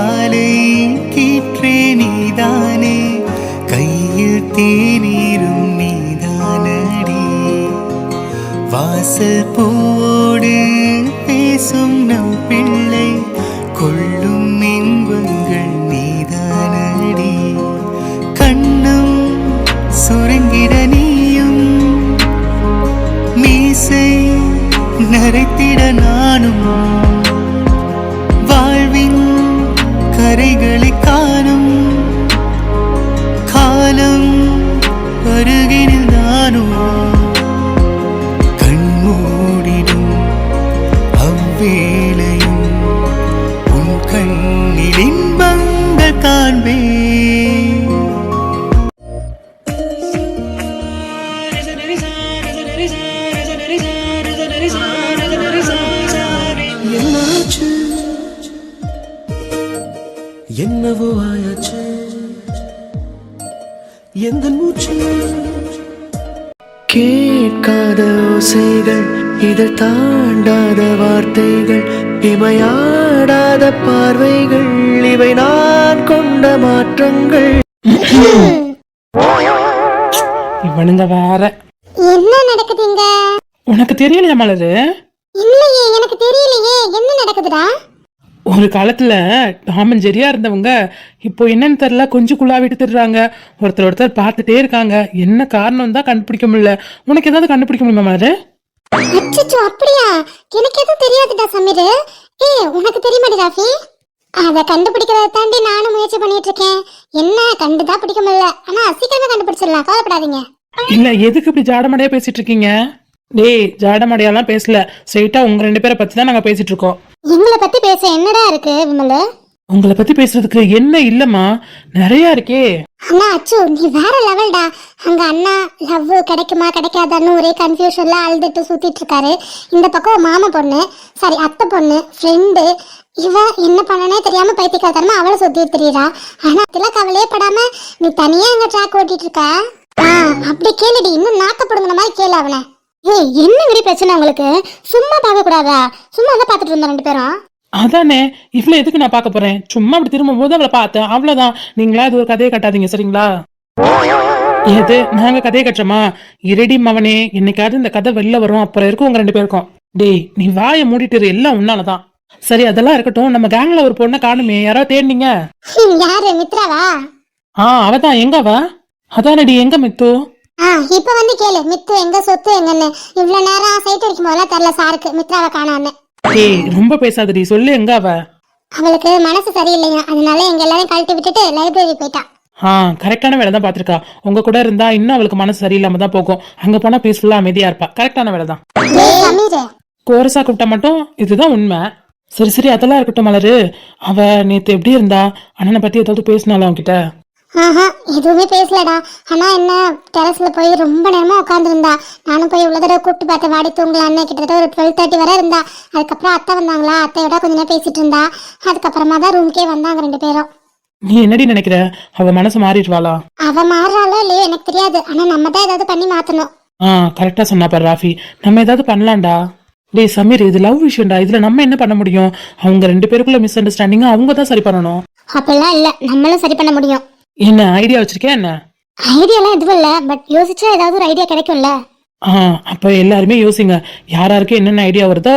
காலை கீற்றே நீதானே. கையில் தேநீரும் நீதானடி. வாசல் போ எந்த மூச்சு? கேட்காத ஓசைகள் இதை தாண்டாத வார்த்தைகள் இமையாடாத பார்வைகள் இவை நான் கொண்ட மாற்றங்கள். இவனுங்க வேற. என்ன நடக்குதுங்க? உனக்கு தெரியலையா மலரு? இல்லையே எனக்கு தெரியலையே. என்ன நடக்குதுடா? ஒரு காலத்துல டாமன் ஜெரியா இருந்தவங்க இப்போ என்னன்னு தெரியல கொஞ்சம் குழாவிட்டு திடுறாங்க ஒருத்தர் ஒருத்தர் பார்த்துட்டே இருக்காங்க. என்ன காரணம் தான் கண்டுபிடிக்க முடியல. உனக்கு ஏதாவது கண்டுபிடிக்க முடியுமா அச்சச்சோ அப்படியா? எனக்கு எதுவும் தெரியாதுடா சமீர். ஏ உனக்கு தெரியுமாடி ராஃபி? அதை கண்டுபிடிக்கிறத தாண்டி நானும் முயற்சி பண்ணிட்டு இருக்கேன் என்ன கண்டுதான் பிடிக்க முடியல. ஆனா சீக்கிரமா கண்டுபிடிச்சிடலாம். கவலைப்படாதீங்க. இல்ல எதுக்கு இப்படி ஜாடமடையா பேசிட்டு இருக்கீங்க டேய் ஜாடமடையாலாம் பேசல. ஸ்ட்ரைட்டா உங்க ரெண்டு பேரை பத்தி தான் நாங்க பேசிட்டு இருக்கோம் எங்களை பத்தி பேச என்னடா இருக்கு விமலு? உங்களை பத்தி பேசுறதுக்கு என்ன இல்லம்மா? நிறைய இருக்கே. அண்ணா அச்சு நீ வேற லெவல்டா. அங்க அண்ணா லவ் கிடைக்குமா கிடைக்காதான்னு ஒரே கன்ஃபியூஷன்ல அழுதுட்டு சுத்திட்டு இருக்காரு இந்த பக்கம் மாமா பொண்ணு சாரி அத்தை பொண்ணு ஃப்ரெண்டு இவ என்ன பண்ணனே தெரியாம பைத்தியக்காரத்தனமா அவளை சுத்திட்டு தெரியுறா. ஆனா அதெல்லாம் கவலையே படாம நீ தனியா அங்க ட்ராக் ஓட்டிட்டு இருக்க? ஆ அப்படி கேளுடி இன்னும் நாக்க பிடுங்கின மாதிரி கேளு அவனை. ஏய் என்னங்கடி பிரச்சனை உங்களுக்கு? சும்மா பார்க்க கூடாதா சும்மா தான் பார்த்துட்டு இருந்தோம் ரெண்டு பேரும். அதானே இவ்வளவு எதுக்கு நான் பார்க்க போறேன்? சும்மா அப்படி திரும்பும் போது அவளை பார்த்தேன். அவ்வளவுதான். நீங்களா இது ஒரு கதையை கட்டாதீங்க சரிங்களா? எது? நாங்க கதையை கட்டுறோமா? இரடி மவனே என்னைக்காவது இந்த கதை வெளில வரும். அப்புறம் இருக்கும் உங்க ரெண்டு பேருக்கும். டேய் நீ வாயை மூடிட்டு எல்லாம் உன்னாலதான். சரி அதெல்லாம் இருக்கட்டும். நம்ம கேங்ல ஒரு பொண்ணை காணுமே. யாரோ தேடினீங்க? யாரு? மித்ராவா? ஆ அவதான். எங்க அவ அதானடி எங்க மித்து? ஆ இப்ப வந்து கேளு மித்து எங்க சொத்து எங்கன்னு. இவ்வளவு நேரம் சைட் அடிக்கும் போதெல்லாம் தெரியல சாருக்கு மித்ராவை காணாம டேய் ரொம்ப பேசாதடி சொல்லு எங்க அவ? அவளுக்கு மனசு சரியில்லைங்க. அதனால எங்க எல்லாரும் கழட்டி விட்டுட்டு லைப்ரரி போயிட்டா. ஆ கரெக்டான வேலை தான் பாத்திருக்கா உங்க கூட இருந்தா இன்னும் அவளுக்கு மனசு சரியில்லாம தான் போகும். அங்க போனா பீஸ்ஃபுல்லா அமைதியா இருப்பா. கரெக்டான வேலை தான். ஏய் அமீர் கோரஸா கூப்பிட்டா மட்டும் இதுதான் உண்மை. சரி சரி அதெல்லாம் இருக்கட்டும் மலரு. அவ நேத்து எப்படி இருந்தா? அண்ணனை பத்தி ஏதாவது பேசினாலும் அவன்கிட்ட? ஆஹா எதுவுமே பேசலடா. ஆனா என்ன டெரஸ்ல போய் ரொம்ப நேரமா உட்காந்துருந்தா நானும் போய் இவ்வளவு தடவை கூப்பிட்டு பார்த்தேன் வாடி தூங்கலான்னு கிட்டத்தட்ட ஒரு டுவெல் தேர்ட்டி வரை இருந்தா. அதுக்கப்புறம் அத்தை வந்தாங்களா? அத்தையோட கொஞ்ச நேரம் பேசிட்டு இருந்தா. அதுக்கப்புறமா தான் ரூம்க்கே வந்தாங்க ரெண்டு பேரும். நீ என்னடி நினைக்கிற? அவ மனசு மாறிடுவாளா? அவ மாறுறாளோ இல்லையோ எனக்கு தெரியாது. ஆனா நம்ம தான் ஏதாவது பண்ணி மாத்தணும். ஆ கரெக்டா சொன்னா பாரு ராஃபி. நம்ம ஏதாவது பண்ணலாம்டா. டேய் சமீர் இது லவ் விஷயம்டா. இதுல நம்ம என்ன பண்ண முடியும்? அவங்க ரெண்டு பேருக்குள்ள மிஸ் அண்டர்ஸ்டாண்டிங் அவங்க தான் சரி பண்ணணும். அப்படிலாம் இல்ல. நம்மளும் சரி பண்ண முடியும். என்ன ஐடியா வச்சிருக்கேன் என்ன? ஐடியாலாம் எதுவும் இல்ல பட் யோசிச்சா ஏதாவது ஒரு ஐடியா கிடைக்கும்ல. ஆ அப்ப எல்லாருமே யோசிங்க. யாராருக்கு என்னென்ன ஐடியா வருதோ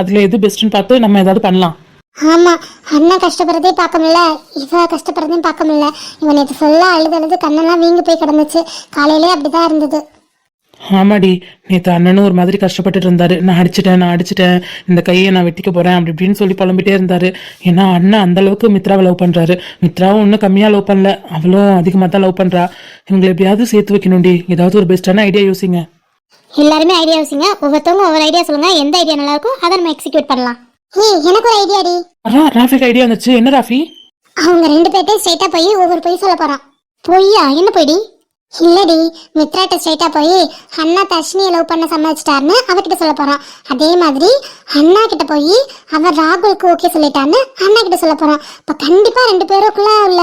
அதுல எது பெஸ்ட்னு பார்த்து நம்ம ஏதாவது பண்ணலாம். ஆமா அண்ணன் கஷ்டப்படுறதே பார்க்க முடியல இவ கஷ்டப்படுறதையும் பார்க்க முடியல இவன் நேற்று ஃபுல்லா அழுது அழுது கண்ணெல்லாம் வீங்கி போய் கிடந்துச்சு. காலையிலே அப்படிதான் இருந்தது. ஆமாடி நேத்து அண்ணனும் ஒரு மாதிரி கஷ்டப்பட்டுட்டு இருந்தாரு. நான் அடிச்சிட்டேன் நான் அடிச்சிட்டேன். இந்த கையை நான் வெட்டிக்க போறேன் அப்படி இப்படின்னு சொல்லி புலம்பிட்டே இருந்தாரு. ஏன்னா அண்ணன் அந்த அளவுக்கு மித்ராவை லவ் பண்றாரு. மித்ராவும் ஒன்றும் கம்மியா லவ் பண்ணல. அவளும் அதிகமா தான் லவ் பண்றா. இவங்களை எப்படியாவது சேர்த்து வைக்கணும்டி. ஏதாவது ஒரு பெஸ்டான ஐடியா யோசிங்க. எல்லாருமே ஐடியா யோசிங்க. ஒவ்வொருத்தவங்க ஒவ்வொரு ஐடியா சொல்லுங்க. எந்த ஐடியா நல்லா இருக்கோ அதை நம்ம எக்ஸிக்யூட் பண்ணலாம். எனக்கு ஒரு ஐடியா டி. ரா ராஃபிக் ஐடியா வந்துச்சு. என்ன ராஃபி? அவங்க ரெண்டு பேர்ட்டையும் ஸ்ட்ரைட்டா போய் ஒவ்வொரு பொய் சொல்ல போறான். பொய்யா? என்ன பொய்டி? இல்லடி மித்ராட்ட ஸ்ட்ரைட்டா போய் அண்ணா தர்ஷினியை லவ் பண்ண சம்மதிச்சிட்டாருன்னு அவகிட்ட சொல்ல போறான். அதே மாதிரி அண்ணா கிட்ட போய் அவன் ராகுலுக்கு ஓகே சொல்லிட்டான்னு அண்ணா கிட்ட சொல்ல போறான். இப்ப கண்டிப்பா ரெண்டு பேருக்குள்ள உள்ள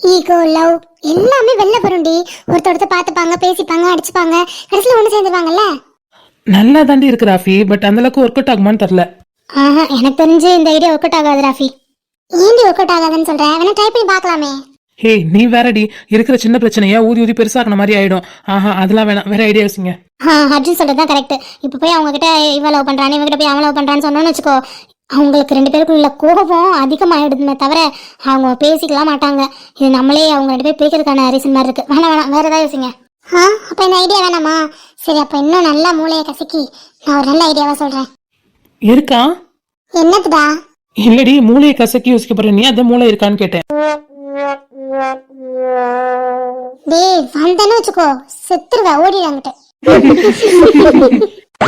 ஈகோ லவ் எல்லாமே வெளில வரும்டி ஒருத்தர் ஒருத்தர் பார்த்துப்பாங்க பேசிப்பாங்க அடிச்சுப்பாங்க கடைசியில் ஒன்று சேர்ந்துருவாங்கல்ல? நல்லா தாண்டி இருக்கு ராஃபி பட் அந்த அளவுக்கு ஒர்க் அவுட் ஆகுமான்னு தெரியல. ஆஹா எனக்கு தெரிஞ்சு இந்த ஐடியா ஒர்க் அவுட் ஆகாது ராஃபி. ஏன்டி ஒர்க் அவுட் ஆகாதுன்னு சொல்ற? வேணா ட்ரை பண்ணி பார்க்கலாமே. ஹே நீ வேறடி இருக்கிற சின்ன பிரச்சனையா ஊதி ஊதி பெருசாக்குன மாதிரி ஆயிடும். ஆஹா அதெல்லாம் வேணாம். வேற ஐடியா யோசிங்க. ஆ அர்ஜுன் சொல்றது தான் கரெக்ட் இப்போ போய் அவங்க கிட்ட இவ லவ் பண்றானே இவங்க கிட்ட போய் அவன் லவ் பண்றான்னு சொன்னோன்னு வச்சுக்கோ அவங்களுக்கு ரெண்டு பேருக்குள்ள கோபம் அதிகமாயிடுதுமே தவிர அவங்க பேசிக்கலாம் மாட்டாங்க. இது நம்மளே அவங்க ரெண்டு பேர் பேக்கிறதுக்கான ரீசன் மாதிரி இருக்கு. வேணாம் வேணாம். வேற ஏதாவது யோசிங்க. ஆ அப்ப இந்த ஐடியா வேணாமா? சரி அப்ப இன்னும் நல்லா மூளையை கசக்கி நான் ஒரு நல்ல ஐடியாவா சொல்றேன். இருக்கா? என்னதுடா? இல்லடி மூளையை கசக்கி யோசிக்க போற நீ அந்த மூளை இருக்கான்னு கேட்டேன். டேய் வந்தேன்னு வச்சுக்கோ. செத்துருவேன் ஓடிடாங்கிட்ட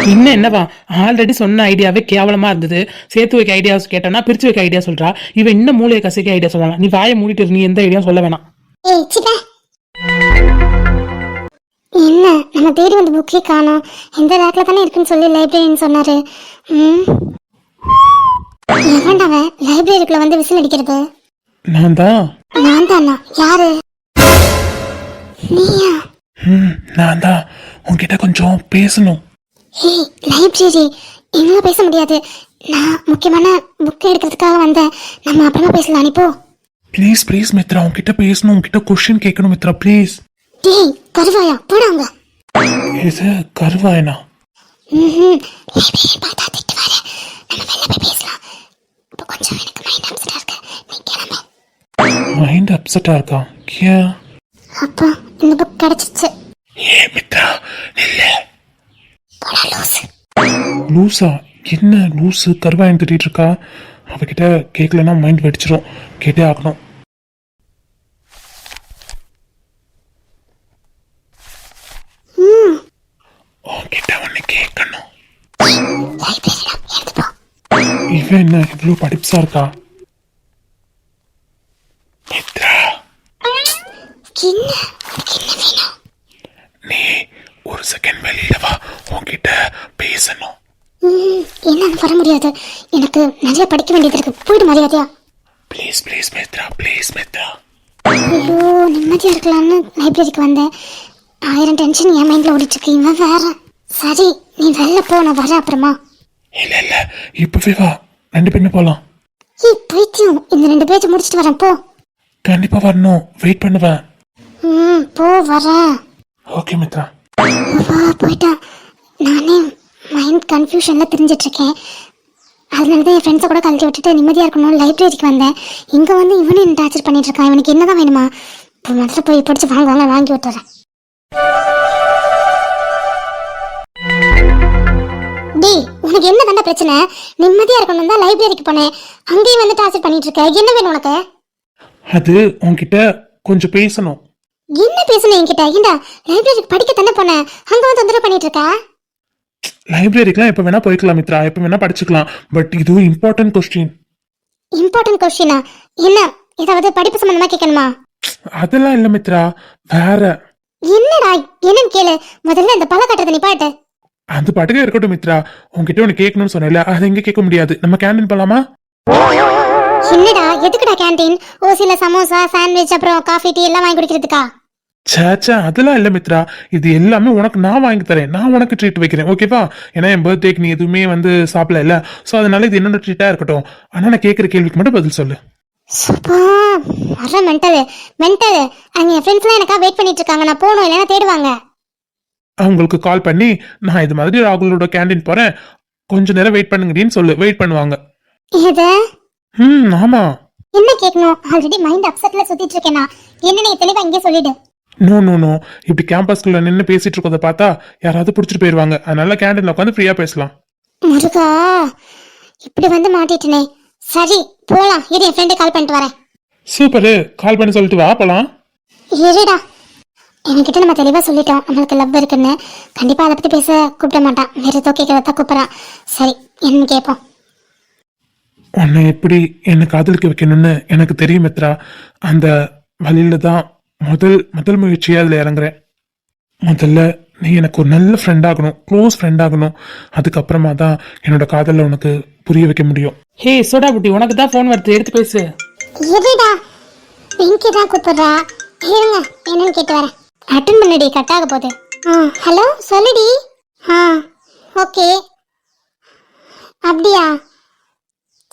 இன்னும் என்னவா? ஆல்ரெடி சொன்ன ஐடியாவே கேவலமா இருந்தது. சேர்த்து வைக்க ஐடியாஸ் கேட்டனா பிரிச்சு வைக்க ஐடியா சொல்றா. இவ இன்னும் மூளையை கசக்கி ஐடியா சொல்லலாம் நீ வாயை மூடிட்டு நீ எந்த ஐடியா சொல்ல வேணாம். என்ன? நம்ம தேடி வந்து புக்கே காணோம். இந்த ரேக்ல தானே இருக்குன்னு சொல்லி லைப்ரரின்னு சொன்னாரு. ம்? எவன்டாவன் லைப்ரரிக்குள்ள வந்து விசில் அடிக்கிறது. நான் தான் நான் தானா யாரு? நீயா? ம் நான் தான் உன்கிட்ட கொஞ்சம் பேசணும். ஏய் லைப்ரரி. என்னால பேச முடியாது. நான் முக்கியமான புக் எடுக்கிறதுக்காக வந்தேன். நம்ம அப்புறமா பேசலாம். நீ போ. Please please Mitra. உன்கிட்ட பேசணும். உன்கிட்ட கொஸ்டின் கேட்கணும் மித்ரா. ப்ளீஸ் டேய் கருவாயா? போடாங்க இது கருவாயனா? ம்ஹும். லைப்ரரி பார்த்தா திட்டுவாரு. நம்ம வெளில போய் பேசலாம். இப்போ கொஞ்சம் எனக்கு மைண்ட் அப்செட்டா இருக்கு. நீ கிளம்பு. மைண்ட் அப்செட்டா இருக்கா ஏன் அப்பா இந்த புக் கிடைச்சிச்சு. ஏ மித்ரா இல்ல. போடா லூசு. லூசா? என்ன லூசு? கருவாயன் திட்டிட்டு இருக்கா? அவகிட்ட கேட்கலன்னா மைண்ட் வெடிச்சிரும். கேட்டே ஆகணும். உன்கிட்ட ஒண்ணு கேட்கணும் இவன் என்ன இவ்வளவு படிப்ஸா இருக்கா? என்ன என்ன வேணும் நீ ஒரு செகண்ட் வெளியில வா உன்கிட்ட பேசணும் ம், என்னால வர முடியாது எனக்கு நிறைய படிக்க வேண்டியது இருக்கு போயிடு மரியாதையா please please Mitra please Mitra ஐயோ நிம்மதியா இருக்கலாம்னு லைப்ரரிக்கு வந்தேன் ஆயிரம் டென்ஷன் என் மைண்ட்ல ஓடிட்டு இருக்கு இவன் வேற சரி நீ வெளில போ நான் வரேன் அப்புறமா இல்ல இல்ல இப்பவே வா ரெண்டு பேருமே போலாம் ஏய் பைத்தியம் இந்த ரெண்டு பேஜ் முடிச்சிட்டு வரேன் போ கண்டிப்பா வரணும். வெயிட் பண்ணுவேன் ம் போ வரேன் ஓகே மித்ரா. போயிட்டா. நானே மைண்ட் கன்ஃபியூஷனில் தெரிஞ்சிட்டு இருக்கேன் அதனால தான் என் ஃப்ரெண்ட்ஸை கூட கழட்டி விட்டுட்டு நிம்மதியாக இருக்கணும் லைப்ரரிக்கு வந்தேன். இங்கே வந்து இவனும் என்ன டார்ச்சர் பண்ணிட்டு இருக்கான் இவனுக்கு என்னதான் வேணுமா? இப்போ முதல்ல போய் பிடிச்சி வாங்க வாங்க வாங்கி விட்டுறேன். டேய் உனக்கு என்ன தாண்டா பிரச்சனை? நிம்மதியாக இருக்கணும் தான் லைப்ரரிக்கு போனேன். அங்கேயும் வந்து டார்ச்சர் பண்ணிட்டு இருக்க என்ன வேணும் உனக்கு? அது உன்கிட்ட கொஞ்சம் பேசணும். என்ன பேசுன என்கிட்ட? ஏண்டா லைப்ரரிக்கு படிக்க தானே போனேன்? அங்கே வந்து தொந்தரவு பண்ணிட்டு இருக்கா லைப்ரரிக்கெல்லாம் எப்ப வேணா போய்க்கலாம் மித்ரா. எப்ப வேணா படிச்சுக்கலாம். பட் இதுவும் இம்பார்ட்டன்ட் கொஸ்டின் இம்பார்ட்டன்ட் கொஸ்டினா என்ன? ஏதாவது படிப்பு சம்பந்தமா கேட்கணுமா? அதெல்லாம் இல்ல மித்ரா. வேற. என்னடா என்னன்னு கேளு. முதல்ல இந்த பழ கட்டுறதை நிப்பாட்டு அது பாட்டுக்கே இருக்கட்டும் மித்ரா. உன்கிட்ட ஒன்று கேட்கணும்னு சொன்னேன்ல அதை எங்க கேட்க முடியாது. நம்ம கேண்டீன் போலாமா? என்னடா எதுக்குடா கேண்டீன் ஓசில சமோசா சாண்ட்விச் அப்புறம் காஃபி டீ எல்லாம் வாங்கி குடிக்கிறதுக்கா? சேச்சா அதெல்லாம் இல்ல மித்ரா. இது எல்லாமே உனக்கு நான் வாங்கி தரேன். நான் உனக்கு ட்ரீட் வைக்கிறேன். ஓகேவா ஏன்னா என் பர்த்டேக்கு நீ எதுவுமே வந்து சாப்பிடல. இல்ல சோ அதனால இது என்னோட ட்ரீட்டா இருக்கட்டும்? ஆனா நான் கேட்கிற கேள்விக்கு மட்டும் பதில் சொல்லு. வர மென்டலு மென்டலு அங்க என் ஃப்ரெண்ட்ஸ்லாம் எனக்கா வெயிட் பண்ணிட்டு இருக்காங்க. நான் போகணும் இல்லைன்னா தேடுவாங்க. அவங்களுக்கு கால் பண்ணி நான் இது மாதிரி ராகுலோட கேண்டீன் போறேன். கொஞ்ச நேரம் வெயிட் பண்ணுங்கடின்னு சொல்லு. வெயிட் பண்ணுவாங்க. இது ம் ஆமா. என்ன கேட்கணும் ஆல்ரெடி மைண்ட் அப்செட்ல சுத்திட்டு இருக்கேனா என்ன நீ தெளிவா இங்கே சொல்லிடு. நோ நோ நோ இப்படி கேம்பஸ்குள்ள நின்று பேசிட்டு இருக்கறத பார்த்தா யாராவது பிடிச்சிட்டு போயிருவாங்க. அதனால கேண்டீன்ல உட்காந்து ஃப்ரீயா பேசலாம். முருகா இப்படி வந்து மாட்டிட்டனே. சரி போலாம். இரு என் ஃப்ரெண்டு கால் பண்ணிட்டு வரேன். சூப்பரு. கால் பண்ணி சொல்லிட்டு வா போலாம். இருடா. என்கிட்ட நம்ம தெளிவா சொல்லிட்டோம். நம்மளுக்கு லவ் இருக்குன்னு. கண்டிப்பா அதை பத்தி பேச கூப்பிட மாட்டான். வேற ஏதோ கேட்கறதா கூப்பிடுறான். சரி என்னன்னு கேட்போம் உன்னை எப்படி என்னை காதலிக்க வைக்கணும்னு எனக்கு தெரியும் மித்ரா. அந்த வழியில தான் முதல் முதல் முயற்சியா அதுல இறங்குறேன். முதல்ல நீ எனக்கு ஒரு நல்ல ஃப்ரெண்ட் ஆகணும் க்ளோஸ் ஃப்ரெண்ட் ஆகணும். அதுக்கப்புறமா தான் என்னோட காதலை உனக்கு புரிய வைக்க முடியும். ஹே சோடா புட்டி உனக்கு தான் ஃபோன் வருது எடுத்து பேசு. இருடா பிங்கி தான் கூப்பிடுறா. இருங்க என்னன்னு கேட்டு வரேன். அட்டன் பண்ணுடி கட் ஆக போகுது. ஆ ஹலோ சொல்லுடி. ஆ ஓகே அப்படியா?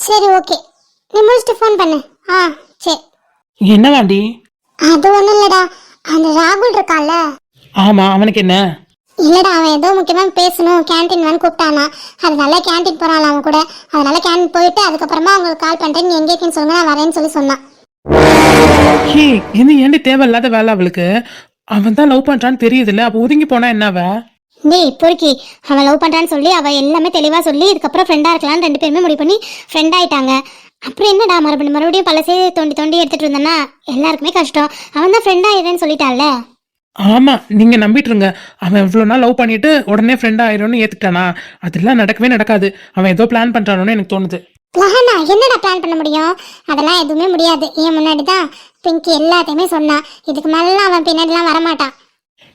சரி ஓகே நீ முடிச்சுட்டு ஃபோன் பண்ணு. ஆ சரி. என்னவாண்டி அது ஒண்ணும் இல்லடா. அந்த ராகுல் இருக்கான்ல. ஆமா அவனுக்கு என்ன? இல்லடா அவன் ஏதோ முக்கியமா பேசணும். கேண்டீன் வந்து கூப்பிட்டானா. அதனால கேண்டீன் போறான் அவன் கூட. அதனால கேண்டீன் போயிட்டு அதுக்கப்புறமா உங்களுக்கு கால் பண்றேன். நீ எங்க இருக்கேன்னு சொல்லுங்க நான் வரேன்னு சொல்லி சொன்னான். ஹே இது ஏண்டி தேவையில்லாத வேலை அவளுக்கு? அவன் தான் லவ் பண்றான்னு தெரியுதுல்ல. அப்ப ஒதுங்கி போனா என்ன அவ? டேய் பொறுக்கி. அவன் லவ் பண்றான்னு சொல்லி அவ எல்லாமே தெளிவா சொல்லி இதுக்கப்புறம் ஃப்ரெண்டா இருக்கலாம்னு ரெண்டு பேருமே முடிவு பண்ணி ஃப்ரெண்ட் ஆயிட்டாங்க. அப்புறம் என்னடா மறுபடியும் மறுபடியும் பழசே தோண்டி தோண்டி எடுத்துட்டு இருந்தேன்னா? எல்லாருக்குமே கஷ்டம். அவன் தான் ஃப்ரெண்ட் ஆயிடுறேன்னு சொல்லிட்டான்ல? ஆமா நீங்க நம்பிட்டு இருங்க அவன் இவ்வளவு நாள் லவ் பண்ணிட்டு உடனே ஃப்ரெண்ட் ஆயிரும்னு ஏத்துக்கிட்டானா? அதெல்லாம் நடக்கவே நடக்காது. அவன் ஏதோ பிளான் பண்றானோன்னு எனக்கு தோணுது. பிளானா என்னடா பிளான் பண்ண முடியும்? அதெல்லாம் எதுவுமே முடியாது. ஏன் முன்னாடி தான் பிங்கி எல்லாத்தையுமே சொன்னா. இதுக்கு மேலாம் அவன் பின்னாடிலாம் வரமாட்டான்.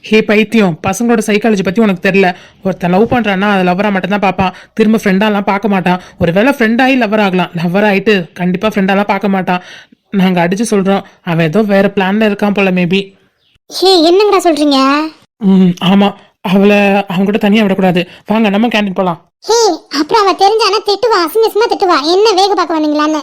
ஹே பைத்தியம். பசங்களோட சைக்காலஜி பத்தி உனக்கு தெரியல. ஒருத்தன் லவ் பண்றான்னா அது லவ்வரா மட்டும் தான் பார்ப்பான். திரும்ப ஃப்ரெண்டாலாம் பார்க்க மாட்டான். ஒருவேளை ஃப்ரெண்ட் ஆகி லவர் ஆகலாம். லவர் ஆயிட்டு கண்டிப்பா ஃப்ரெண்டாலாம் பார்க்க மாட்டான். நாங்க அடிச்சு சொல்றோம். அவன் ஏதோ வேற பிளான்ல இருக்கான் போல மேபி ஏ என்னங்கடா சொல்றீங்க? ம் ஆமா. அவளை அவங்க கூட தனியா விடக்கூடாது. வாங்க நம்ம கேண்டீன் போலாம். ஹே அப்புறம் அவன் தெரிஞ்சானா திட்டுவா? அசிங்கசமா திட்டுவா? என்ன வேக பார்க்க வந்தீங்களான்னு?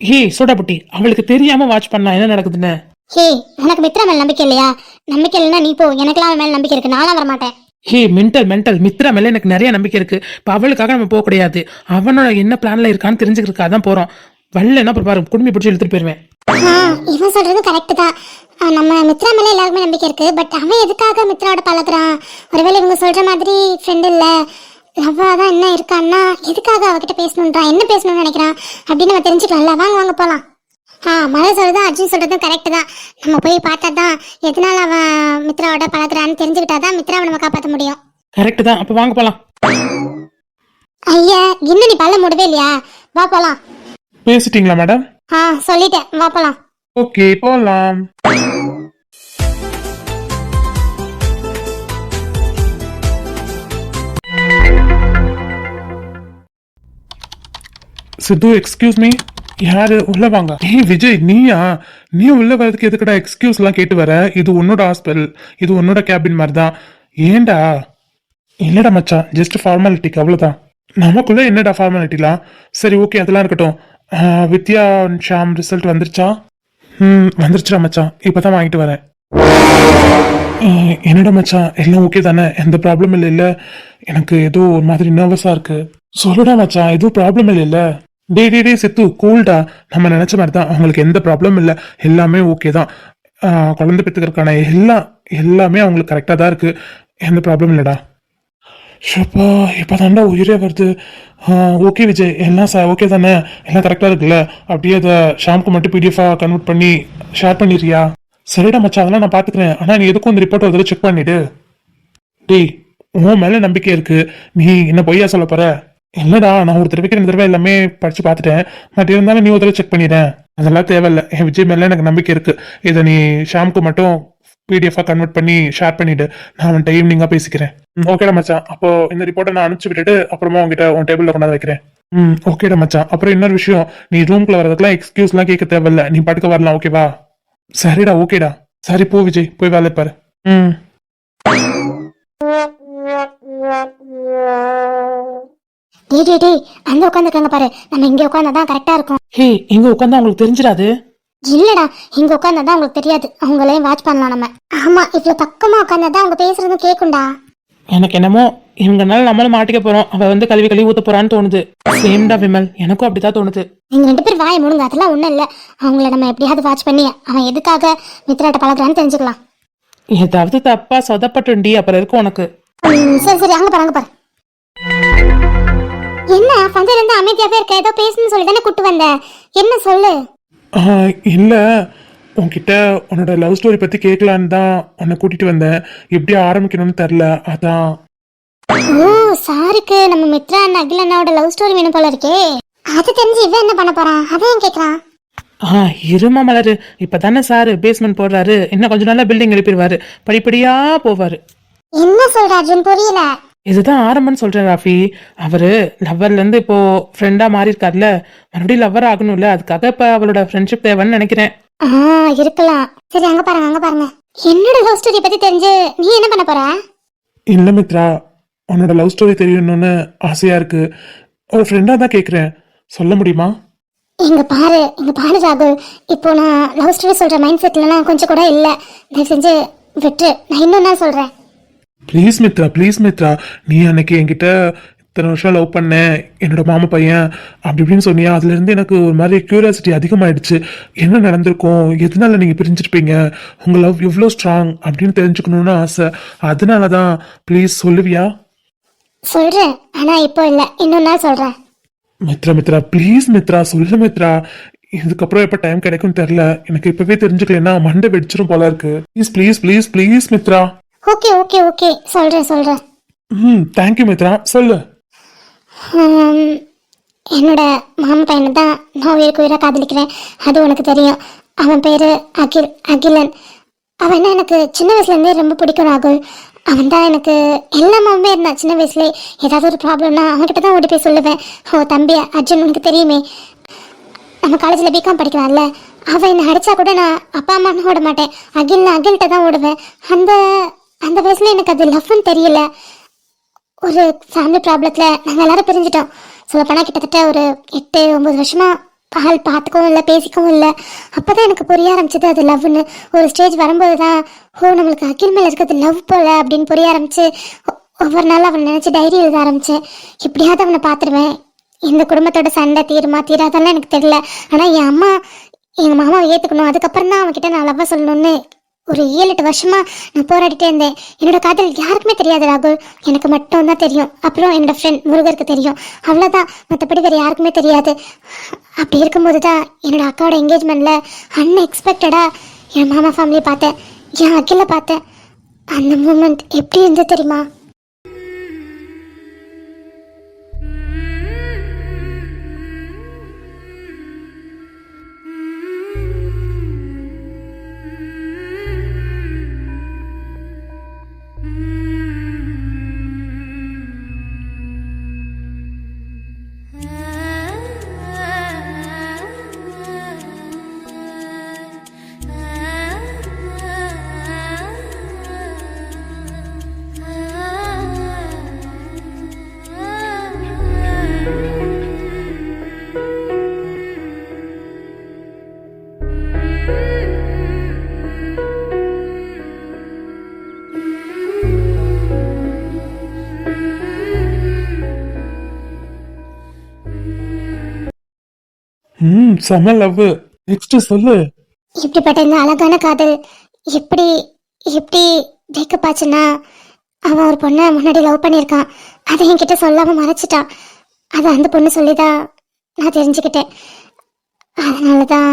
ஹே சோடாபுட்டி அவளுக்கு தெரியாம வாட்ச் பண்ணா என்ன நடக்குதுன்னு? ஹே உனக்கு மித்ரா மேல நம்பிக்கை இல்லையா? நம்பிக்கை இல்லைன்னா நீ போ. எனக்கெல்லாம் அவன் மேல நம்பிக்கை இருக்கு. நானும் வரமாட்டேன். ஹே மென்டல் மென்டல் மித்ரா மேல எனக்கு நிறைய நம்பிக்கை இருக்கு. இப்போ அவளுக்காக நம்ம போக கிடையாது அவனோட என்ன பிளான்ல இருக்கான்னு தெரிஞ்சுக்கிறதுக்காக தான் போறோம். வரல என்ன பாரு குடும்பி பிடிச்சி இழுத்துட்டு போயிருவேன். இவன் சொல்றது கரெக்ட் தான். நம்ம மித்ரா மேல எல்லாருக்குமே நம்பிக்கை இருக்கு. பட் அவன் எதுக்காக மித்ராவோட பழகுறான்? ஒருவேளை இவங்க சொல்ற மாதிரி ஃப்ரெண்ட் இல்ல. லவ்வா தான் என்ன இருக்கான்னா எதுக்காக அவகிட்ட பேசணுன்றான்? என்ன பேசணும்னு நினைக்கிறான்? அப்படின்னு நம்ம தெரிஞ்சுக்கலாம்ல வாங்க வாங்க போலாம். ஆ மழை சொல்றதும் அர்ஜுன் சொல்றதும் கரெக்ட் தான். நம்ம போய் பார்த்தா தான் எதனால அவன் மித்ராவோட பழகுறான்னு தெரிஞ்சுக்கிட்டா தான் மித்ராவை நம்ம காப்பாற்ற முடியும். கரெக்ட் தான். அப்ப வாங்க போலாம். ஐயா இன்னும் நீ பல்ல மூடவே இல்லையா? வா போலாம். பேசிட்டீங்களா மேடம் ஆ சொல்லிட்டேன். வா போலாம். ஓகே போலாம். சித்து எக்ஸ்கியூஸ் மீ யாரு? உள்ள வாங்க ஏய் விஜய் நீயா? நீ உள்ள வரதுக்கு எதுக்குடா எக்ஸ்கியூஸ் எல்லாம் கேட்டு வர? இது உன்னோட ஹாஸ்பிட்டல் இது உன்னோட கேபின் மாதிரி தான் ஏன்டா? இல்லடா மச்சான். ஜஸ்ட் ஃபார்மாலிட்டிக்கு அவ்வளோதான் நமக்குள்ள என்னடா ஃபார்மாலிட்டிலாம் சரி ஓகே அதெல்லாம் இருக்கட்டும். வித்யா ஷாம் ரிசல்ட் வந்துருச்சா? ம் வந்துருச்சுடா மச்சான். இப்போ தான் வாங்கிட்டு வரேன். என்னடா மச்சான்? எல்லாம் ஓகே தானே? எந்த ப்ராப்ளம் இல்லை இல்லை. எனக்கு ஏதோ ஒரு மாதிரி நர்வஸாக இருக்குது சொல்லுடா மச்சான் எதுவும் ப்ராப்ளம் இல்லை இல்லை. டே டே டே சித்து கூல்டா நம்ம நினைச்ச மாதிரி தான் அவங்களுக்கு எந்த ப்ராப்ளம் இல்லை. எல்லாமே ஓகே தான். குழந்தை பெற்றுக்கிறதுக்கான எல்லாம் எல்லாமே அவங்களுக்கு கரெக்டாக தான் இருக்குது எந்த ப்ராப்ளம் இல்லைடா. ஷப்பா இப்போதான்டா உயிரே வருது. ஓகே விஜய். எல்லாம் ச ஓகே தானே? எல்லாம் கரெக்டாக இருக்குல்ல? அப்படியே அதை ஷாம்க்கு மட்டும் பிடிஎஃபாக கன்வெர்ட் பண்ணி ஷேர் பண்ணிடுறியா? சரிடா மச்சா அதெல்லாம் நான் பார்த்துக்கிறேன் ஆனால் நீ எதுக்கும் இந்த ரிப்போர்ட் ஒரு தடவை செக் பண்ணிவிடு டேய் உன் மேலே நம்பிக்கை இருக்குது நீ என்ன பொய்யா சொல்ல போகிற இல்லடா நான் ஒரு தடவைக்கு ரெண்டு தடவை எல்லாமே படிச்சு பார்த்துட்டேன். பட் இருந்தாலும் நீ ஒரு தடவை செக் பண்ணிடுறேன் அதெல்லாம் தேவையில்ல. என் விஜய் மேல எனக்கு நம்பிக்கை இருக்கு. இதை நீ ஷாம்க்கு மட்டும் பிடிஎஃபாக கன்வெர்ட் பண்ணி ஷேர் பண்ணிடு. நான் அவன்கிட்ட ஈவினிங்காக பேசிக்கிறேன். ஓகேடா மச்சான். அப்போ இந்த ரிப்போர்ட்டை நான் அனுப்பிச்சு விட்டுட்டு அப்புறமா உங்ககிட்ட உன் டேபிளில் கொண்டாந்து வைக்கிறேன். ம் ஓகேடா மச்சான். அப்புறம் இன்னொரு விஷயம். நீ ரூம்குள்ள வரதுக்குலாம் எக்ஸ்கியூஸ்லாம் கேட்க தேவையில்ல. நீ பாட்டுக்க வரலாம் ஓகேவா சரிடா ஓகேடா சரி போ விஜய். போய் வேலை பாரு. ம். டேய் டேய் டேய் அங்க உட்காந்துருக்காங்க பாரு. நம்ம இங்க உட்காந்தாதான் கரெக்டா இருக்கும். ஹே இங்க உட்காந்தா உங்களுக்கு தெரிஞ்சிடாது? இல்லடா இங்க உட்காந்தாதான் உங்களுக்கு தெரியாது. அவங்களையும் வாட்ச் பண்ணலாம் நம்ம. ஆமா இவ்வளவு பக்கமா உட்காந்தாதான் அவங்க பேசுறதும் கேக்கும்டா. எனக்கு என்னமோ இவங்கனால நம்மளும் மாட்டிக்க போறோம். அவ வந்து கழுவி கழுவி ஊத்த போறான்னு தோணுது. சேம்டா விமல். எனக்கும் அப்படிதான் தோணுது. நீங்க ரெண்டு பேர் வாய முடுங்க. அதெல்லாம் ஒண்ணும் இல்ல. அவங்கள நம்ம எப்படியாவது வாட்ச் பண்ணி அவன் எதுக்காக மித்ராட்ட பழகுறான்னு தெரிஞ்சுக்கலாம். ஏதாவது தப்பா சொதப்பட்டுண்டி அப்புறம் இருக்கும் உனக்கு. சரி சரி அங்க பாரு அங்க பாரு. என்ன பஞ்சல இருந்து அமைதியாவே இருக்க? ஏதோ பேசணும்னு சொல்லி தானே கூட்டு வந்த? என்ன சொல்லு? இல்ல. உன்கிட்ட உன்னோட லவ் ஸ்டோரி பத்தி கேட்கலான்னு தான் உன்னை கூட்டிட்டு வந்தேன். எப்படி ஆரம்பிக்கணும்னு தெரில அதான். ஓ சாருக்கு. நம்ம மித்ரா அண்ணா அகில் அண்ணாவோட லவ் ஸ்டோரி வேணும் போல இருக்கே. அது தெரிஞ்சு இவன் என்ன பண்ண போறான் அதான் கேக்குறான் ஆ இருமா மலரு. இப்பதானே சாரு பேஸ்மெண்ட் போடுறாரு. இன்னும் கொஞ்ச நாள்ல பில்டிங் எழுப்பிடுவாரு. படிப்படியா போவாரு. என்ன சொல்ற அர்ஜுன்? புரியல. இதுதான் ஆரம்பம்னு சொல்றேன் ராஃபி. அவரு லவ்வர்ல இருந்து இப்போ ஃப்ரெண்டா மாறி இருக்கார்ல மறுபடியும் லவ்வர் ஆகணும்ல. அதுக்காக இப்ப அவளோட ஃப்ரெண்ட்ஷிப் தேவைன்னு நினைக்கிறேன். ஆ இருக்கலாம். சரி அங்க பாருங்க அங்க பாருங்க. என்னோட லவ் ஸ்டோரி பத்தி தெரிஞ்சு நீ என்ன பண்ண போற? இல்ல மித்ரா. உன்னோட லவ் ஸ்டோரி தெரியணும்னு ஆசையா இருக்கு. ஒரு ஃப்ரெண்டா தான் கேக்குறேன். சொல்ல முடியுமா? இங்க பாரு இங்க பாரு ராகுல். இப்போ நான் லவ் ஸ்டோரி சொல்ற மைண்ட் செட்லலாம் கொஞ்சம் கூட இல்ல. தயவு செஞ்சு விட்டு நான் இன்னும் தான் சொல்றேன். ப்ளீஸ் மித்ரா ப்ளீஸ் மித்ரா நீ அன்னைக்கு என்கிட்ட இத்தனை வருஷம் லவ் பண்ணேன் என்னோட மாமா பையன் அப்படி இப்படின்னு சொன்னியா? அதுல இருந்து எனக்கு ஒரு மாதிரி கியூரியாசிட்டி அதிகமாயிடுச்சு. என்ன நடந்திருக்கும்? எதனால நீங்க பிரிஞ்சிருப்பீங்க? உங்க லவ் எவ்வளோ ஸ்ட்ராங் அப்படின்னு தெரிஞ்சுக்கணும்னு ஆசை. அதனால தான் ப்ளீஸ் சொல்லுவியா? சொல்றேன் ஆனா இப்போ இல்ல. இன்னும் சொல்றேன். மித்ரா மித்ரா ப்ளீஸ் மித்ரா சொல்லு மித்ரா இதுக்கப்புறம் எப்போ டைம் கிடைக்கும் தெரில எனக்கு இப்பவே தெரிஞ்சுக்கலன்னா மண்டை வெடிச்சிரும் போல இருக்கு. Please please please please Mitra okay okay okay. சொல்றேன் சொல்றேன். ம் தேங்க்யூ மித்ரா. சொல்லு. ஹம், என்னோட மாமா பையனை தான் நான் உயிருக்கு உயிராக காதலிக்கிறேன். அது உனக்கு தெரியும். அவன் பேரு அகில் அகிலன். அவன் தான் எனக்கு சின்ன வயசுலேருந்தே ரொம்ப பிடிக்கும் ராகுல். அவன் தான் எனக்கு எல்லாமே இருந்தான் சின்ன வயசுலே ஏதாவது ஒரு ப்ராப்ளம்னா அவன்கிட்ட தான் ஓடி போய் சொல்லுவேன். ஓ தம்பி அர்ஜுன் உனக்கு தெரியுமே. நம்ம காலேஜில் பிகாம் படிக்கிறான்ல. அவன் என்னை அடித்தா கூட நான் அப்பா அம்மான்னு ஓட மாட்டேன். அகில் அகில்கிட்ட தான் ஓடுவேன். அந்த அந்த வயசில் எனக்கு அது லவ்னு தெரியல. ஒரு ஃபேமிலி ப்ராப்ளத்தில் நாங்கள் எல்லாரும் பிரிஞ்சிட்டோம். சொல்லப்போனால் கிட்டத்தட்ட ஒரு எட்டு ஒம்பது வருஷமாக ஆள் பார்த்துக்கவும் இல்லை பேசிக்கவும் இல்லை. அப்போ தான் எனக்கு புரிய ஆரம்பிச்சது அது லவ்னு ஒரு ஸ்டேஜ் வரும்போது தான் ஓ நம்மளுக்கு அகில் மேலே இருக்கிறது லவ் போல் அப்படின்னு புரிய ஆரம்பிச்சு ஒ- ஒவ்வொரு நாள் அவனை நினச்சி டைரி எழுத ஆரம்பித்தேன் எப்படியாவது அவனை பார்த்துருவேன். இந்த குடும்பத்தோட சண்டை தீருமா தீராதெல்லாம் எனக்கு தெரியல. ஆனால் என் அம்மா எங்கள் மாமாவை ஏற்றுக்கணும் அதுக்கப்புறம் தான் அவன்கிட்ட நான் லவ்வாக சொல்லணும்னு ஒரு ஏழு எட்டு வருஷமா நான் போராடிட்டே இருந்தேன். என்னோட காதல் யாருக்குமே தெரியாது ராகுல். எனக்கு மட்டும் தான் தெரியும். அப்புறம் என்னோட ஃப்ரெண்ட் முருகருக்கு தெரியும். அவ்வளோதான் மற்றபடி வேறு யாருக்குமே தெரியாது. அப்படி இருக்கும்போது தான் என்னோட அக்காவோட என்கேஜ்மெண்ட்டில் அன்எக்ஸ்பெக்டடாக என் மாமா ஃபேமிலியை பார்த்தேன். என் அகில பார்த்தேன். அந்த மூமெண்ட் எப்படி இருந்தது தெரியுமா? செம லவ் நெக்ஸ்ட் சொல்லு. இப்படிப்பட்ட இந்த அழகான காதல் எப்படி எப்படி பிரேக்கப் ஆச்சுன்னா அவன் ஒரு பொண்ணை முன்னாடி லவ் பண்ணியிருக்கான். அதை என்கிட்ட சொல்லாம மறைச்சிட்டான் அதை அந்த பொண்ணு சொல்லிதான் நான் தெரிஞ்சுக்கிட்டேன். அதனால தான்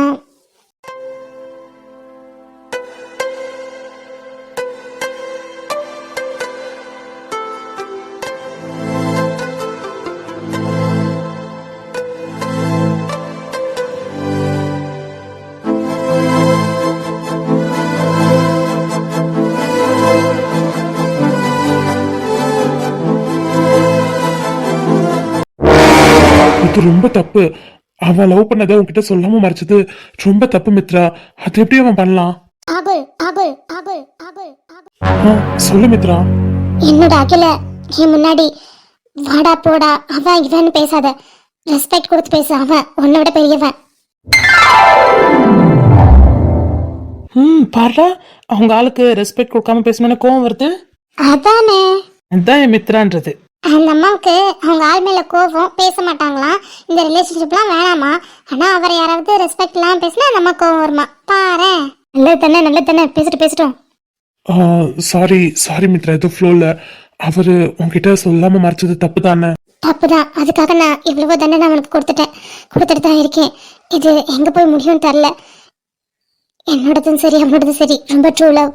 இது ரொம்ப தப்பு. அவன் லவ் பண்ணதை உன்கிட்ட சொல்லாம மறைச்சது ரொம்ப தப்பு மித்ரா. அது எப்படி அவன் பண்ணலாம்? சொல்லு மித்ரா. என்னோட அகில என் முன்னாடி வாடா போடா அவன் இவன் பேசாத. ரெஸ்பெக்ட் கொடுத்து பேசு அவன் உன்னை விட பெரியவன். ம் பாருடா அவங்க ஆளுக்கு ரெஸ்பெக்ட் கொடுக்காம பேசணும்னு கோவம் வருது? அதானே. அதுதான் என் மித்ரான்றது. அந்த அம்மாவுக்கு அவங்க ஆள் மேல கோவம் பேச மாட்டாங்களாம். இந்த ரிலேஷன்ஷிப்லாம் வேணாமா? ஆனா அவர் யாராவது ரெஸ்பெக்ட் இல்லாம பேசினா அந்த அம்மா கோவம் வருமா? பாரு நல்லது தானே நல்லது தானே. பேசிட்டு பேசிட்டோம் சாரி சாரி மித்ரா இது ஃப்ளோல அவரு உன்கிட்ட சொல்லாம மறைச்சது தப்பு தானே? தப்புதான். அதுக்காக நான் இவ்வளவோ தண்டனை அவனுக்கு கொடுத்துட்டேன். கொடுத்துட்டு தான் இருக்கேன். இது எங்க போய் முடியும்னு தெரில என்னோடதும் சரி அவனோடதும் சரி. ரொம்ப ட்ரூ லவ்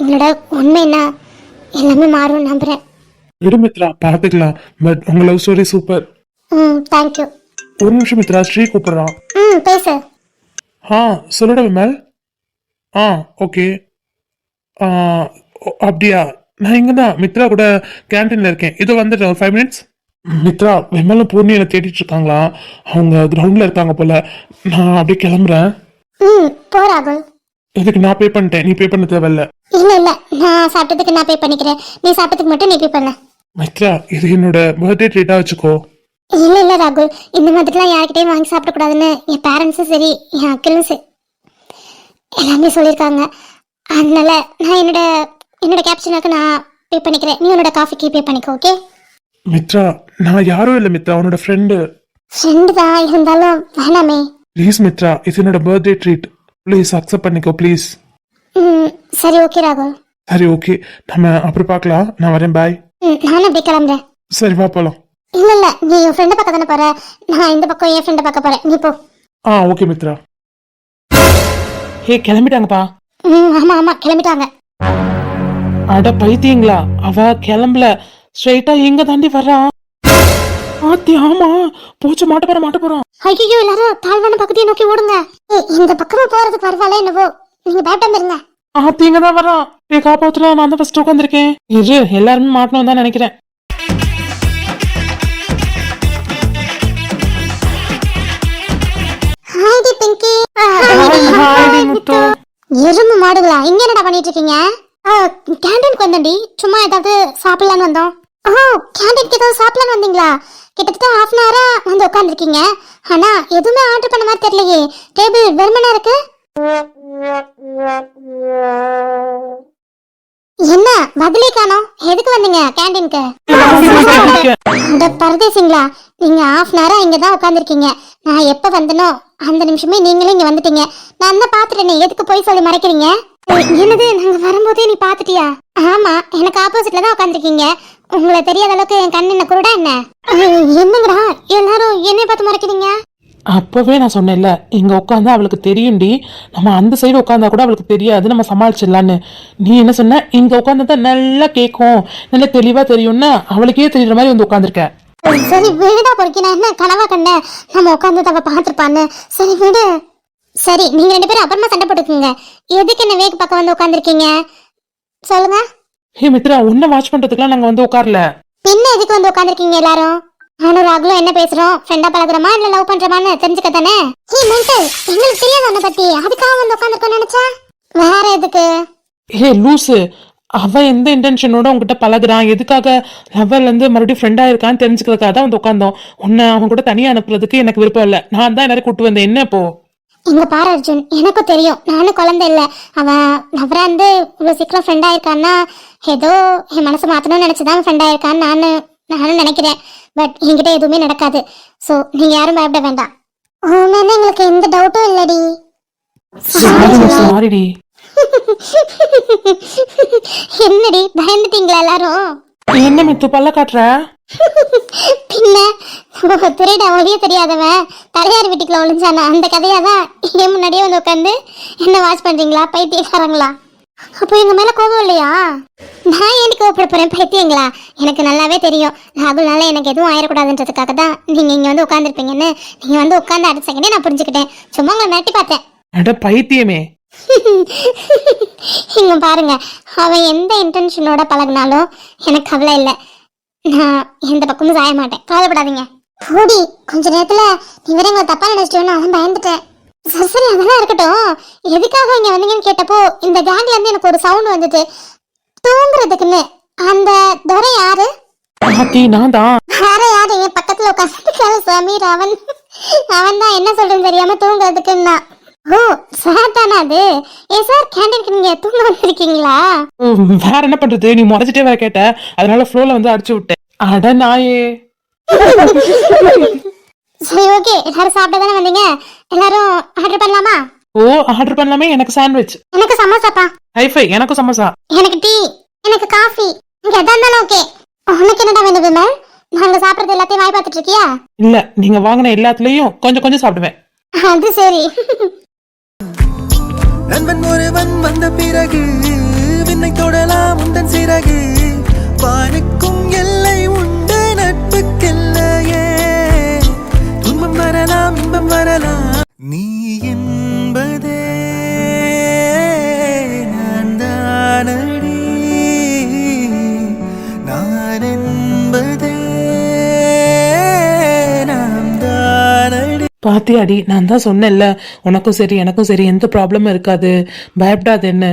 எங்களோட உண்மைன்னா எல்லாமே மாறும் நம்புறேன். விடு மித்ரா பார்த்துக்கலாம். பட் உங்க லவ் ஸ்டோரி சூப்பர் ம் தேங்க்யூ ஒரு நிமிஷம் மித்ரா ஸ்ரீ கூப்பிடுறான் ம் பேசு. ஆ சொல்லுடா விமல். ஆ ஓகே ஆ ஓ- அப்படியா? நான் இங்கே தான் மித்ரா கூட கேன்டீனில் இருக்கேன். இது வந்துட்டேன் ஒரு ஃபைவ் மினிட்ஸ் மித்ரா விமலும் பூர்ணி என்னை தேடிட்டு இருக்காங்களா? அவங்க கிரவுண்டில் இருக்காங்க போல. நான் அப்படியே கிளம்புறேன். ம் போ ராகுல் இதுக்கு நான் பே பண்ணிட்டேன். நீ பே பண்ண தேவையில்ல. இல்ல இல்ல. நான் சாப்பிட்டதுக்கு நான் பே பண்ணிக்கிறேன். நீ சாப்பிட்டதுக்கு மட்டும் நீ பே பண்ண. மித்ரா இது என்னோட பர்த்டே ட்ரீட்டாக வச்சுக்கோ. இல்ல இல்ல ராகுல். இந்த மாதிரிலாம் யார்கிட்டயும் வாங்கி சாப்பிடக்கூடாதுன்னு என் பேரண்ட்ஸும் சரி என் அக்கிளும் சரி எல்லாமே சொல்லியிருக்காங்க. அதனால நான் என்னோட என்னோட கேப்ஷனுக்கு நான் பே பண்ணிக்கிறேன். நீ உன்னோட காஃபிக்கு பே பண்ணிக்கோ ஓகே மித்ரா நான் யாரும் இல்லை மித்ரா உன்னோட ஃப்ரெண்டு ஃப்ரெண்டு தான் இருந்தாலும் வேணாமே. ப்ளீஸ் மித்ரா இது என்னோட பர்த்டே ட்ரீட் ப்ளீஸ் அக்செப்ட் பண்ணிக்கோ ப்ளீஸ் ம் சரி ஓகே ராகுல். சரி ஓகே நம்ம அப்புறம் பார்க்கலாம். நான் வரேன் பாய் ம் நானும் அப்படியே கிளம்புறேன். சரி வா போலாம். இல்ல இல்ல நீ என் ஃப்ரெண்டை பார்க்க தானே போற? நான் இந்த பக்கம் என் ஃப்ரெண்டை பார்க்க போறேன். நீ போ. ஆ ஓகே மித்ரா. ஹே கிளம்பிட்டாங்கப்பா. ம் ஆமா ஆமா கிளம்பிட்டாங்க. அட பைத்தியங்களா அவ கிளம்பல. ஸ்ட்ரைட்டா எங்க தாண்டி வர்றா? ஆத்தி ஆமா. போச்சு மாட்ட போறோம் மாட்ட போறோம் ஐயோ எல்லாரும் தாழ்வான பக்கத்தையே நோக்கி ஓடுங்க. ஏய், இந்த பக்கமா போறது பரவாயில்ல என்னவோ? நீங்க பயப்படாம இருங்க. ஆத்தி இங்க தான் வர்றான் ஏ காப்பாத்துல நான் தான் ஃபர்ஸ்ட் உட்காந்துருக்கேன் இரு எல்லாருமே மாட்டணும் தான் நினைக்கிறேன். எறும்பு மாடுகளா இங்க என்னடா பண்ணிட்டு இருக்கீங்க கேண்டீனுக்கு வந்தேன்டி. சும்மா ஏதாவது சாப்பிடலான்னு வந்தோம். ஓ கேண்டீனுக்கு ஏதாவது சாப்பிடலான்னு வந்தீங்களா? கிட்டத்தட்ட ஹாஃப் அன் ஹவரா வந்து உட்காந்துருக்கீங்க ஆனா எதுவுமே ஆர்டர் பண்ண மாதிரி தெரியலையே. டேபிள் வெறுமனா இருக்கு? என்ன பதிலே காணோம் எதுக்கு வந்தீங்க கேண்டீனுக்கு? அந்த பரதேசிங்களா நீங்க ஹாஃப் அன் ஹவரா இங்க தான் உட்காந்துருக்கீங்க நான் எப்ப வந்தனோ அந்த நிமிஷமே நீங்களும் இங்க வந்துட்டீங்க. நான் தான் பாத்துட்டேனே எதுக்கு போய் சொல்லி மறைக்கிறீங்க? என்னது நாங்க வரும்போதே நீ பாத்துட்டியா ஆமா எனக்கு ஆப்போசிட்ல தான் உட்காந்துருக்கீங்க உங்களை தெரியாத அளவுக்கு என் கண்ணு என்ன குருடா என்ன? என்னங்கடா எல்லாரும் என்னை பார்த்து மறைக்கிறீங்க? அப்பவே நான் சொன்னேன்ல இங்க உட்காந்தா அவளுக்கு தெரியும்டி. நம்ம அந்த சைடு உட்காந்தா கூட அவளுக்கு தெரியாது. நம்ம சமாளிச்சிடலான்னு. நீ என்ன சொன்ன? இங்க உட்காந்தா நல்லா கேட்கும் நல்லா தெளிவா தெரியும்னா அவளுக்கே தெரியுற மாதிரி வந்து உட்காந்துருக்க. சரி விடுடா பொறுக்கி நான் என்ன கனவா கண்டேன் நம்ம உட்காந்து அவ பார்த்துருப்பான்னு சரி விடு. சரி நீங்க ரெண்டு பேரும் அப்புறமா சண்டை போட்டுக்குங்க. எதுக்கு என்ன வேக பக்கம் வந்து உட்காந்துருக்கீங்க? சொல்லுங்க. ஹே மித்ரா உன்னை வாட்ச் பண்றதுக்குலாம் நாங்க வந்து உட்காரல. பின்ன எதுக்கு வந்து உட்காந்துருக்கீங்க எல்லாரும்? நானும் ராகுலும் என்ன பேசுறோம்? ஃப்ரெண்டா பழகுறோமா? இல்ல லவ் பண்றோமான்னு தெரிஞ்சுக்க தானே? ஹே மென்டல் எங்களுக்கு தெரியாது உன்னை பத்தி. அதுக்காக வந்து உட்காந்துருக்கோம் நினைச்சா? வேற எதுக்கு? ஹே லூசு. அவ எந்த இன்டென்ஷனோட உங்ககிட்ட பழகுறான்? எதுக்காக லவ்வர்ல இருந்து மறுபடியும் ஃப்ரெண்டா இருக்கான்னு தெரிஞ்சுக்கிறதுக்காக தான் வந்து உட்காந்தோம் உன்னை அவன் கூட தனியா அனுப்புறதுக்கு எனக்கு விருப்பம் இல்ல. நான் தான் எல்லாரும் கூட்டு வந்தேன். என்ன இப்போ? இங்க பாரு அர்ஜுன் எனக்கும் தெரியும். நானும் குழந்தை இல்ல. அவன் அவரா இருந்து இவ்வளவு சீக்கிரம் ஃப்ரெண்ட் ஆயிருக்கான்னா ஏதோ என் மனசு மாத்தணும்னு நினைச்சுதான் ஃப்ரெண்ட் ஆயிருக்கான்னு நானு நானும் நினைக்கிறேன். பட் என்கிட்ட எதுவுமே நடக்காது. சோ நீங்க யாரும் பயப்பட வேண்டாம். உண்மையில எங்களுக்கு எந்த டவுட்டும் இல்லடி. சாரிடி என்னடி பயந்துட்டீங்களா எல்லாரும்? என்ன மித்து பல்ல காட்டுற? பின்ன ஓ, திருட ஒழிய தெரியாதவன் தலையார் வீட்டுக்குள்ள ஒளிஞ்சானா? அந்த கதையா தான் என் முன்னாடியே வந்து உட்காந்து என்ன வாட்ச் பண்றீங்களா? பைத்தியக்காரங்களா? அப்போ எங்க மேல கோபம் இல்லையா? நான் ஏன் கோவப்பட போறேன்? பைத்தியங்களா? எனக்கு நல்லாவே தெரியும். ராகுல்னால எனக்கு எதுவும் ஆயிடக்கூடாதுன்றதுக்காக தான் நீங்க இங்க வந்து உட்காந்துருப்பீங்கன்னு நீங்க வந்து உட்காந்து அடுத்த செகண்டே நான் புரிஞ்சுக்கிட்டேன். சும்மா உங்களை மிரட்டி பார்த்தேன். அட பைத்தியமே. இங்க பாருங்க. அவன் எந்த இன்டென்ஷனோட பழகுனாலும் எனக்கு கவலை இல்லை. நான் எந்த பக்கமும் சாய மாட்டேன். கவலைப்படாதீங்க. போடி கொஞ்ச நேரத்துல நீ வேற எங்களை தப்பா நினைச்சிட்டோன்னு நான் பயந்துட்டேன். சரி சரி அதெல்லாம் இருக்கட்டும். எதுக்காக இங்க வந்தீங்கன்னு கேட்டப்போ இந்த கேங்ல இருந்து எனக்கு ஒரு சவுண்ட் வந்தது. தூங்குறதுக்குன்னு. அந்த துரை யாரு? ஆத்தி நான் தான். வேற யாரு? என் பக்கத்துல உட்காந்து சமீர் அவன் அவன் தான் என்ன சொல்றேன்னு தெரியாம தூங்குறதுக்குன்னா. ஓ சார் தானே அது? ஏ சார் கேண்டீனுக்கு நீங்க தூங்க வந்திருக்கீங்களா? உம், வேற என்ன பண்றது? நீ முறைச்சிட்டே வேற கேட்ட. அதனால ஃப்ளோல வந்து அடிச்சு விட்டேன். அட நாயே. சரி ஓகே எல்லாரும் சாப்பிட தானே வந்தீங்க? எல்லாரும் ஆர்டர் பண்ணலாமா? ஓ ஆர்டர் பண்ணலாமே. எனக்கு சாண்ட்விச் எனக்கு சமோசாப்பா ஹைஃபை எனக்கும் சமோசா. எனக்கு டீ எனக்கு காஃபி இங்க எதா இருந்தாலும் ஓகே உனக்கு என்னடா வேணும் விமல் நாங்க சாப்பிடுறது எல்லாத்தையும் வாய் பார்த்துட்டு இருக்கியா இல்ல நீங்க வாங்கின எல்லாத்துலயும் கொஞ்சம் கொஞ்சம் சாப்பிடுவேன். அது சரி. நண்பன் ஒருவன் வந்த பிறகு விண்ணை தொடலாம் உந்தன் சிறகு. வானுக்கும் இன்பம் நீ என்பதே நான் தானடி. நான் என்பதே நாம் தானடி. பாத்தியாடி நான் தான் சொன்னேன்ல உனக்கும் சரி எனக்கும் சரி எந்த ப்ராப்ளமும் இருக்காது. பயப்படாது என்ன?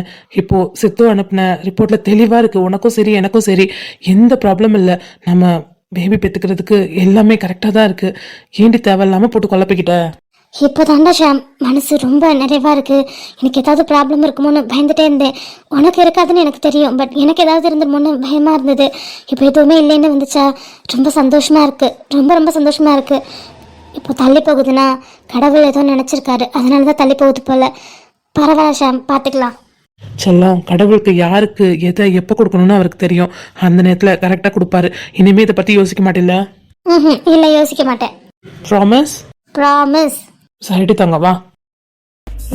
இப்போ சித்து அனுப்பின ரிப்போர்ட்ல தெளிவா இருக்கு உனக்கும் சரி எனக்கும் சரி. எந்த ப்ராப்ளம் இல்லை. நம்ம பேபி பெத்துக்கிறதுக்கு எல்லாமே கரெக்டாக தான் இருக்குது ஏண்டி தேவையில்லாமல் போட்டு குழப்பிக்கிட்ட? இப்போதாண்டா ஷாம். மனசு ரொம்ப நிறைவா இருக்கு. எனக்கு ஏதாவது ப்ராப்ளம் இருக்குமோன்னு பயந்துட்டே இருந்தேன். உனக்கு இருக்காதுன்னு எனக்கு தெரியும். பட் எனக்கு ஏதாவது இருந்துமோன்னு பயமா இருந்தது. இப்போ எதுவுமே இல்லைன்னு வந்துச்சா? ரொம்ப சந்தோஷமா இருக்கு. ரொம்ப ரொம்ப சந்தோஷமா இருக்கு. இப்போ தள்ளி போகுதுன்னா கடவுள் ஏதோ நினைச்சிருக்காரு. அதனால தான் தள்ளி போகுது போல. பரவாயில்ல ஷாம். பார்த்துக்கலாம் செல்லம் கடவுளுக்கு யாருக்கு எதை எப்போ கொடுக்கணும்னு அவருக்கு தெரியும். அந்த நேரத்தில் கரெக்டாக கொடுப்பாரு. இனிமே இதை பற்றி யோசிக்க மாட்டில்ல? ம் இல்லை யோசிக்க மாட்டேன். ப்ராமிஸ் ப்ராமிஸ் சரிடி தங்க வா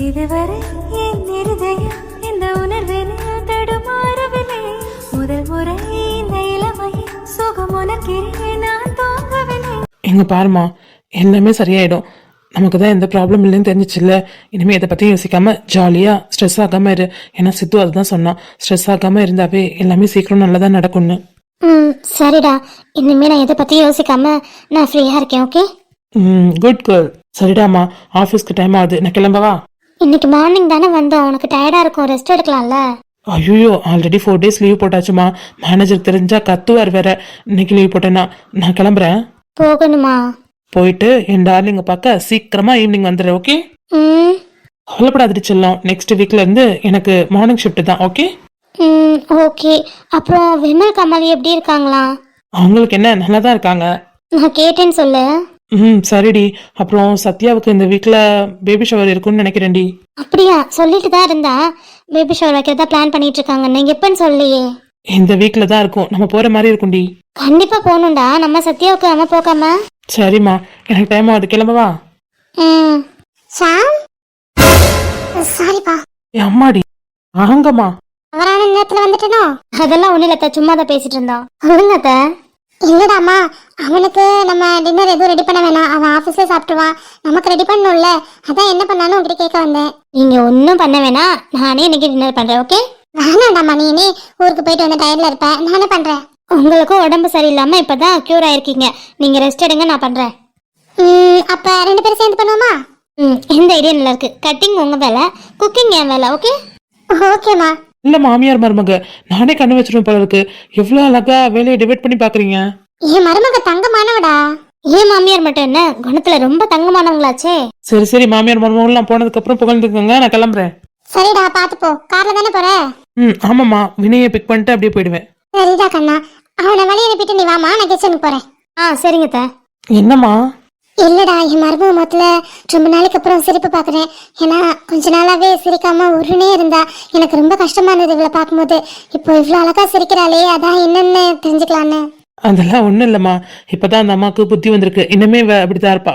இதுவரை என் இருதயம் இந்த உணர்வினில் தடுமாறவில்லை. முதல் முறை இந்த இளமையில் சுகம் உனக்கிறே நான் தூங்கவில்லை. எங்க பாருமா எல்லாமே சரியாயிடும். நமக்கு தான் எந்த ப்ராப்ளம் இல்லைன்னு தெரிஞ்சிச்சுல்ல. இனிமே இதை பற்றி யோசிக்காம ஜாலியாக ஸ்ட்ரெஸ் ஆகாம இரு. ஏன்னா சித்து அதுதான் சொன்னான். ஸ்ட்ரெஸ் ஆகாம இருந்தாவே எல்லாமே சீக்கிரம் நல்லதா நடக்கும்னு. ம் சரிடா. இனிமே நான் எதை பற்றியும் யோசிக்காம நான் ஃப்ரீயாக இருக்கேன் ஓகே ம் குட் கேர்ள் சரிடாமா ஆஃபீஸ்க்கு டைம் ஆகுது. நான் கிளம்பவா? இன்னைக்கு மார்னிங் தானே வந்தோம். உனக்கு டயர்டாக இருக்கும். ரெஸ்ட் எடுக்கலாம்ல? ஐயோ ஆல்ரெடி ஃபோர் டேஸ் லீவ் போட்டாச்சுமா. மேனேஜர் தெரிஞ்சா கத்துவார் வேற. இன்னைக்கு லீவ் போட்டேன்னா நான் கிளம்புறேன். போகணுமா? போயிட்டு என் டார்லிங்க பார்க்க சீக்கிரமா ஈவினிங் வந்துடுறேன் ஓகே ம். கவலைப்படாதடி செல்லம். நெக்ஸ்ட் வீக்ல இருந்து எனக்கு மார்னிங் ஷிஃப்ட் தான் ஓகே ம் ஓகே அப்புறம் விமல் கமலி எப்படி இருக்காங்களா? அவங்களுக்கு என்ன நல்லா தான் இருக்காங்க? நான் கேட்டேன்னு சொல்லு. ம் சரிடி. அப்புறம் சத்யாவுக்கு இந்த வீக்ல பேபி ஷவர் இருக்கும்னு நினைக்கிறேன்டி. அப்படியா? சொல்லிட்டு தான் இருந்தா பேபி ஷவர் வைக்கிறதா பிளான் பண்ணிட்டு இருக்காங்க. நீங்க எப்பன்னு சொல்லியே. இந்த வீக்ல தான் இருக்கும். நம்ம போற மாதிரி இருக்கும்டி. கண்டிப்பா போகணும்டா. நம்ம சத்யாவுக்கு நம்ம போகாம. சரிம்மா. எனக்கு டைம் ஆகுது. கிளம்பவா ம். சாம் சாரிப்பா என் அம்மாடி. ஆங்கம்மா அவரான நேரத்துல வந்துட்டனோ? அதெல்லாம் ஒண்ணு இல்ல சும்மா தான் பேசிட்டு இருந்தோம். சொல்லுங்க இல்லடாமா அவனுக்கு நம்ம டின்னர் எதுவும் ரெடி பண்ண வேணாம். அவன் ஆபீஸ்ல சாப்பிட்டுவான் நமக்கு ரெடி பண்ணணும்ல. அதான் என்ன பண்ணாலும் உங்ககிட்ட கேட்க வந்தேன். நீங்க ஒன்றும் பண்ண வேணாம். நானே இன்னைக்கு டின்னர் பண்றேன் ஓகே வேணாண்டாமா நீ நீ ஊருக்கு போயிட்டு வந்து டயர்ட்ல இருப்ப. நானே பண்றேன். உங்களுக்கும் உடம்பு சரியில்லாம இப்பதான் கியூர் ஆயிருக்கீங்க. நீங்க ரெஸ்ட் எடுங்க நான் பண்றேன். ம் அப்ப ரெண்டு பேரும் சேர்ந்து பண்ணுவோமா? ம் இந்த ஐடியா நல்லா இருக்கு? கட்டிங் உங்க வேலை குக்கிங் என் வேலை ஓகே ஓகேம்மா. இல்ல மாமியார் மருமக நானே கண்ணு வச்சிருவேன் போல இருக்கு. எவ்வளவு அழகா வேலையை டிவைட் பண்ணி பாக்குறீங்க? என் மருமக தங்கமானவடா. ஏன் மாமியார் மட்டும் என்ன? குணத்துல ரொம்ப தங்கமானவங்களாச்சே. சரி சரி மாமியார் மருமகள்லாம் போனதுக்கு அப்புறம் புகழ்ந்துக்கோங்க நான் கிளம்புறேன். சரிடா பாத்து போ. கார்ல தானே போற? ம் ஆமாம்மா. வினயை பிக் பண்ணிட்டு அப்படியே போயிடுவேன். சரிடா கண்ணா. அவனை வழி அனுப்பிட்டு நீ வாமா நான் கிச்சனுக்கு போறேன். ஆ சரிங்க தா என்னம்மா? இல்லடா என் மருமக முகத்துல ரொம்ப நாளைக்கு அப்புறம் சிரிப்பு பாக்குறேன். ஏன்னா கொஞ்ச நாளாவே சிரிக்காம உருனே இருந்தா எனக்கு ரொம்ப கஷ்டமா இருந்தது இவளை பார்க்கும்போது. இப்போ இவ்வளவு அழகா சிரிக்கிறாளே அதான் என்னன்னு தெரிஞ்சுக்கலான்னு. அதெல்லாம் ஒண்ணும் இல்லம்மா. இப்பதான் அந்த அம்மாவுக்கு புத்தி வந்திருக்கு. இன்னுமே இவ அப்படித்தான் இருப்பா.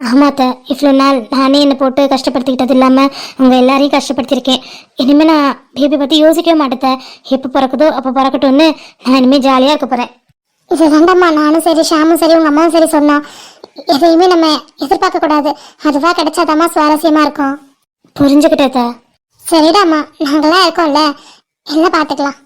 ஆமாத்த இவ்வளோ நாள் நானே என்னை போட்டு கஷ்டப்படுத்திக்கிட்டது இல்லாமல் உங்கள் எல்லாரையும் கஷ்டப்படுத்தியிருக்கேன். இனிமேல் நான் பேபி பற்றி யோசிக்கவே மாட்டேன் எப்போ பிறக்குதோ அப்போ பிறக்கட்டும்னு நான் இனிமேல் ஜாலியாக இருக்க போகிறேன் இது வேண்டாம்மா. நானும் சரி ஷாமும் சரி உங்கள் அம்மாவும் சரி சொன்னோம். எதையுமே நம்ம எதிர்பார்க்க கூடாது. அதுவா கிடைச்சாதாம்மா சுவாரஸ்யமாக இருக்கும். புரிஞ்சுக்கிட்டேத்த சரிடாம்மா. நாங்களாம் இருக்கோம்ல. எல்லாம் பார்த்துக்கலாம்